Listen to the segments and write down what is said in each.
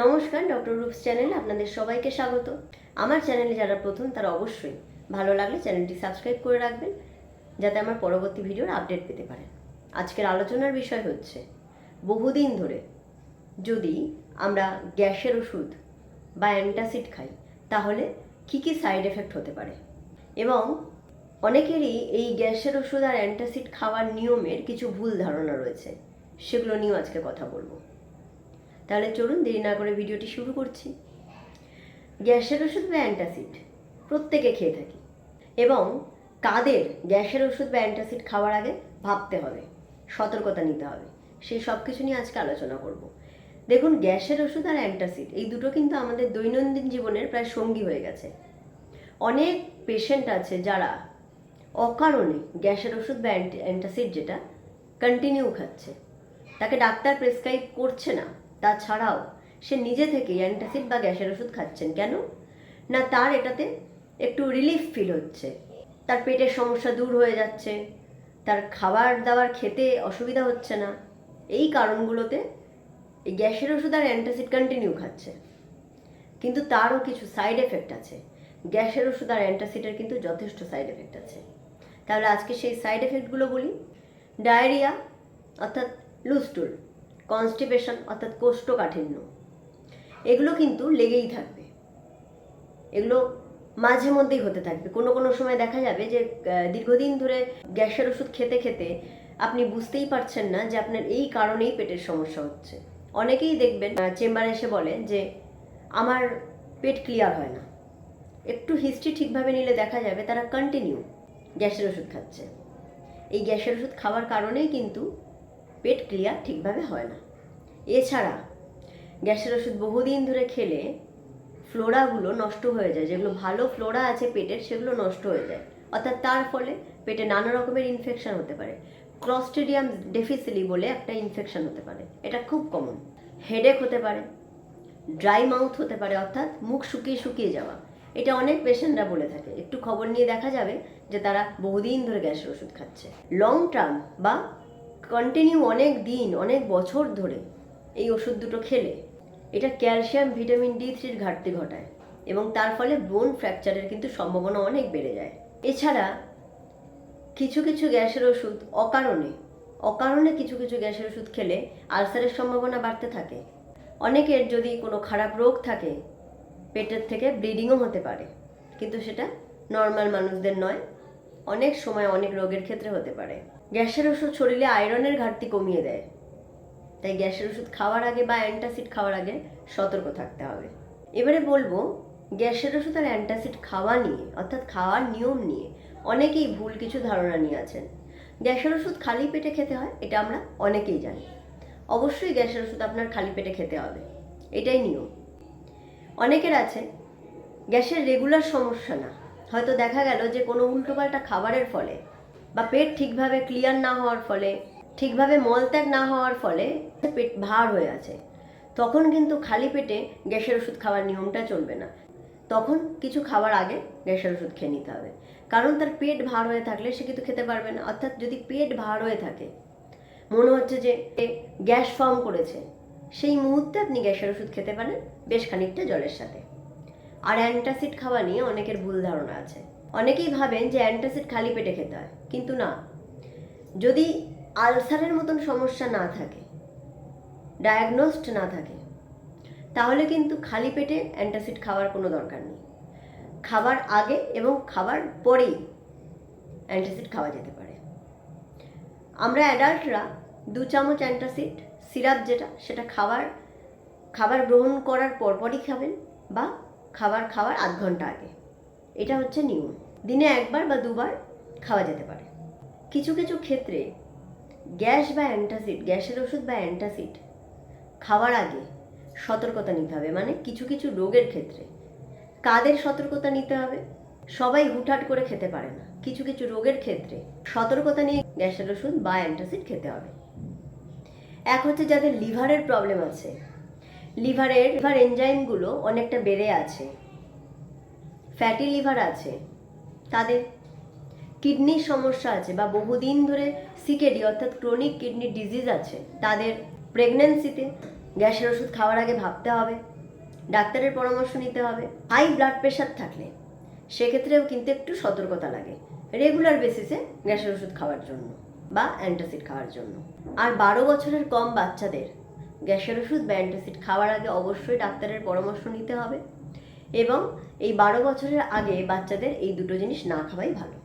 নমস্কার, ডক্টর রূপস চ্যানেলে আপনাদের সবাইকে স্বাগত। আমার চ্যানেলে যারা প্রথম, তারা অবশ্যই ভালো লাগলে চ্যানেলটি সাবস্ক্রাইব করে রাখবেন, যাতে আমার পরবর্তী ভিডিওর আপডেট পেতে পারেন। আজকের আলোচনার বিষয় হচ্ছে, বহুদিন ধরে যদি আমরা গ্যাসের ওষুধ বা অ্যান্টাসিড খাই, তাহলে কী কী সাইড এফেক্ট হতে পারে? এবং অনেকেরই এই গ্যাসের ওষুধ আর অ্যান্টাসিড খাওয়ার নিয়মের কিছু ভুল ধারণা রয়েছে। সেগুলো নিয়েও আজকে কথা বলব। তাহলে চলুন দেরি না করে ভিডিওটি শুরু করছি। গ্যাসের ওষুধ বা অ্যান্টাসিড? প্রত্যেকে খেয়ে থাকি। এবং কাদের গ্যাসের ওষুধ বা অ্যান্টাসিড খাওয়ার আগে ভাবতে হবে, সতর্কতা নিতে হবে, সেই সব কিছু নিয়ে আজকে আলোচনা করব। দেখুন, গ্যাসের ওষুধ আর অ্যান্টাসিড, এই দুটো কিন্তু আমাদের দৈনন্দিন জীবনের প্রায় সঙ্গী হয়ে গেছে। অনেক পেশেন্ট আছে যারা অকারণে গ্যাসের ওষুধ বা অ্যান্টাসিড যেটা কন্টিনিউ খাচ্ছে। তাকে ডাক্তার প্রেসক্রাইব করছে না। তাছাড়াও সে নিজে থেকে অ্যান্টাসিড বা গ্যাসের ওষুধ খাচ্ছেন। কেন? না, তার এটাতে একটু রিলিফ ফিল হচ্ছে। তার পেটের সমস্যা দূর হয়ে যাচ্ছে। তার খাবার দাবার খেতে অসুবিধা হচ্ছে না। এই কারণগুলোতে এই গ্যাসের ওষুধ আর অ্যান্টাসিড কন্টিনিউ খাচ্ছে। কিন্তু তারও কিছু সাইড এফেক্ট আছে। গ্যাসের ওষুধ আর অ্যান্টাসিডের কিন্তু যথেষ্ট সাইড এফেক্ট আছে। তাহলে আজকে সেই সাইড এফেক্টগুলো বলি। ডায়রিয়া, অর্থাৎ লুস্টুল কনস্টিপেশন অর্থাৎ কোষ্ঠকাঠিন্য। এগুলো কিন্তু লেগেই থাকবে। এগুলো মাঝে মধ্যেই হতে থাকবে। কোনো কোনো সময় দেখা যাবে যে দীর্ঘদিন ধরে গ্যাসের ওষুধ খেতে খেতে আপনি বুঝতেই পারছেন না যে আপনার এই কারণেই পেটের সমস্যা হচ্ছে। অনেকেই দেখবেন চেম্বারে এসে বলে যে, আমার পেট ক্লিয়ার হয় না। একটু হিস্ট্রি ঠিকভাবে নিলে দেখা যাবে তারা কন্টিনিউ গ্যাসের ওষুধ খাচ্ছে। এই গ্যাসের ওষুধ খাওয়ার কারণেই কিন্তু পেট ক্লিয়ার ঠিকভাবে হয় না। এছাড়া গ্যাসের ওষুধ বহুদিন ধরে খেলে ফ্লোরাগুলো নষ্ট হয়ে যায়, যেগুলো ভালো ফ্লোরা আছে পেটের সেগুলো নষ্ট হয়ে যায়। অর্থাৎ তার ফলে পেটে নানা রকমের ইনফেকশন হতে পারে। ক্লস্টেডিয়াম ডেফিসিলি বলে একটা ইনফেকশন হতে পারে। এটা খুব কমন হেডেক হতে পারে ড্রাই মাউথ হতে পারে, অর্থাৎ মুখ শুকিয়ে শুকিয়ে যাওয়া। এটা অনেক পেশেন্টরা বলে থাকে। একটু খবর নিয়ে দেখা যাবে যে তারা বহুদিন ধরে গ্যাসের ওষুধ খাচ্ছে। লং টার্ম বা কন্টিনিউ অনেক দিন, অনেক বছর ধরে এই ওষুধ দুটো খেলে। এটা ক্যালসিয়াম, ভিটামিন ডি থ্রির ঘাটতি ঘটায় এবং তার ফলে বোন ফ্র্যাকচারের কিন্তু সম্ভাবনা অনেক বেড়ে যায়। এছাড়া কিছু কিছু গ্যাসের ওষুধ অকারণে অকারণে কিছু কিছু গ্যাসের ওষুধ খেলে আলসারের সম্ভাবনা বাড়তে থাকে। অনেকের যদি কোনো খারাপ রোগ থাকে, পেটের থেকে ব্লিডিংও হতে পারে। কিন্তু সেটা নর্মাল মানুষদের নয়, অনেক সময় অনেক রোগের ক্ষেত্রে হতে পারে। গ্যাসের ওষুধ শরীরে আয়রনের ঘাটতি কমিয়ে দেয়। তাই গ্যাসের ওষুধ খাওয়ার আগে বা অ্যান্টাসিড খাওয়ার আগে সতর্ক থাকতে হবে। এবারে বলব, গ্যাসের ওষুধ আর অ্যান্টাসিড খাওয়া নিয়ে, অর্থাৎ খাওয়ার নিয়ম নিয়ে অনেকেই ভুল কিছু ধারণা নিয়ে আছেন। গ্যাসের ওষুধ খালি পেটে খেতে হয়, এটা আমরা অনেকেই জানি। অবশ্যই গ্যাসের ওষুধ আপনার খালি পেটে খেতে হবে, এটাই নিয়ম। অনেকের আছে, গ্যাসের রেগুলার সমস্যা না। হয়তো দেখা গেল যে কোনো উল্টোপাল্টা খাবারের ফলে বা পেট ঠিকভাবে ক্লিয়ার না হওয়ার ফলে, ঠিকভাবে মলত্যাগ না হওয়ার ফলে পেট ভার হয়ে আছে। তখন কিন্তু খালি পেটে গ্যাসের ওষুধ খাওয়ার নিয়মটা চলবে না। তখন কিছু খাবার আগে গ্যাসের ওষুধ খেয়ে নিতে হবে। কারণ তার পেট ভার হয়ে থাকলে সে কিন্তু খেতে পারবে না। অর্থাৎ যদি পেট ভার হয়ে থাকে, মনে হচ্ছে যে গ্যাস ফর্ম করেছে, সেই মুহূর্তে আপনি গ্যাসের ওষুধ খেতে পারেন বেশ খানিকটা জলের সাথে। আর অ্যান্টাসিড খাওয়া নিয়ে অনেকের ভুল ধারণা আছে। অনেকেই ভাবেন যে অ্যান্টাসিড খালি পেটে খেতে হয়, কিন্তু না। যদি আলসারের মতন সমস্যা না থাকে, ডায়াগনোসড না থাকে, তাহলে কিন্তু খালি পেটে অ্যান্টাসিড খাওয়ার কোনো দরকার নেই। খাবার আগে এবং খাবার পরেই অ্যান্টাসিড খাওয়া যেতে পারে। আমরা অ্যাডাল্টরা দু চামচ অ্যান্টাসিড সিরাপ যেটা, সেটা খাবার খাবার গ্রহণ করার পরপরই খাবেন বা খাবার খাওয়ার আধ ঘণ্টা আগে। এটা হচ্ছে নিয়ম দিনে একবার বা দুবার খাওয়া যেতে পারে। কিছু কিছু ক্ষেত্রে গ্যাস বা অ্যান্টাসিড, গ্যাসের ওষুধ বা অ্যান্টাসিড খাওয়ার আগে সতর্কতা নিতে হবে। মানে কিছু কিছু রোগের ক্ষেত্রে কাদের সতর্কতা নিতে হবে? সবাই হুটহাট করে খেতে পারে না। কিছু কিছু রোগের ক্ষেত্রে সতর্কতা নিয়ে গ্যাসের ওষুধ বা অ্যান্টাসিড খেতে হবে। এক হচ্ছে যাদের লিভারের প্রবলেম আছে। লিভারের, লিভার এনজাইমগুলো অনেকটা বেড়ে আছে। ফ্যাটি লিভার আছে, তাদের কিডনির সমস্যা আছে বা বহুদিন ধরে সিকেডি অর্থাৎ ক্রনিক কিডনি ডিজিজ আছে, তাদের প্রেগন্যান্সিতে গ্যাসের ওষুধ খাওয়ার আগে ভাবতে হবে, ডাক্তারের পরামর্শ নিতে হবে হাই ব্লাড প্রেশার থাকলে সেক্ষেত্রেও কিন্তু একটু সতর্কতা লাগে রেগুলার বেসিসে গ্যাসের ওষুধ খাওয়ার জন্য বা অ্যান্টাসিড খাওয়ার জন্য। আর বারো বছরের কম বাচ্চাদের গ্যাসের ওষুধ বা অ্যান্টাসিড খাওয়ার আগে অবশ্যই ডাক্তারের পরামর্শ নিতে হবে। এবং এই বারো বছরের আগে বাচ্চাদের এই দুটো জিনিস না খাওয়াই ভালো।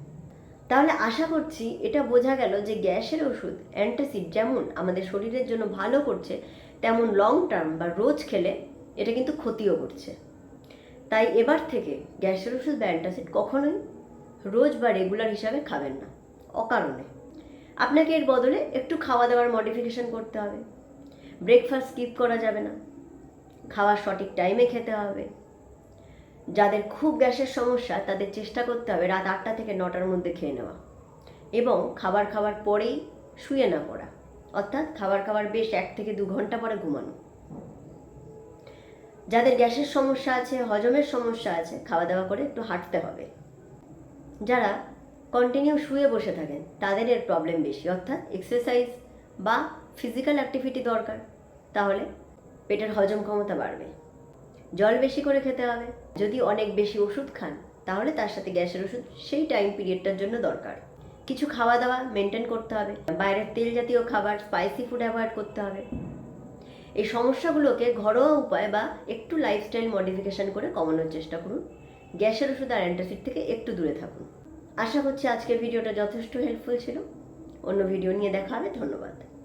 তাহলে আশা করছি এটা বোঝা গেল যে গ্যাসের ওষুধ, অ্যান্টাসিড যেমন আমাদের শরীরের জন্য ভালো করছে, তেমন লং টার্ম বা রোজ খেলে এটা কিন্তু ক্ষতিও করছে। তাই এবার থেকে গ্যাসের ওষুধ বা অ্যান্টাসিড কখনোই রোজ বা রেগুলার হিসাবে খাবেন না, অকারণে। আপনাকে এর বদলে একটু খাওয়া দাওয়ার মডিফিকেশন করতে হবে। ব্রেকফাস্ট স্কিপ করা যাবে না। খাওয়ার সঠিক টাইমে খেতে হবে। যাদের খুব গ্যাসের সমস্যা তাদের চেষ্টা করতে হবে রাত আটটা থেকে নটার মধ্যে খেয়ে নেওয়া। এবং খাবার খাওয়ার পরেই শুয়ে না পড়া। অর্থাৎ খাবার খাওয়ার বেশ এক থেকে দু ঘণ্টা পরে ঘুমানো। যাদের গ্যাসের সমস্যা আছে, হজমের সমস্যা আছে, খাওয়া দাওয়া করে একটু হাঁটতে হবে। যারা কন্টিনিউ শুয়ে বসে থাকেন, তাদের এর প্রবলেম বেশি। অর্থাৎ এক্সারসাইজ বা ফিজিক্যাল অ্যাক্টিভিটি দরকার। তাহলে পেটের হজম ক্ষমতা বাড়বে। জল বেশি করে খেতে হবে। যদি অনেক বেশি ওষুধ খান, তাহলে তার সাথে গ্যাসের ওষুধ সেই টাইম পিরিয়ডটার জন্য দরকার। কিছু খাওয়া দাওয়া মেনটেন করতে হবে। বাইরের তেল জাতীয় খাবার স্পাইসি ফুড অ্যাভয়েড করতে হবে। এই সমস্যাগুলোকে ঘরোয়া উপায় বা একটু লাইফস্টাইল মডিফিকেশন করে কমানোর চেষ্টা করুন। গ্যাসের ওষুধ আর অ্যান্টাসিড থেকে একটু দূরে থাকুন। আশা করছি আজকের ভিডিওটা যথেষ্ট হেল্পফুল ছিল। অন্য ভিডিও নিয়ে দেখা হবে। ধন্যবাদ।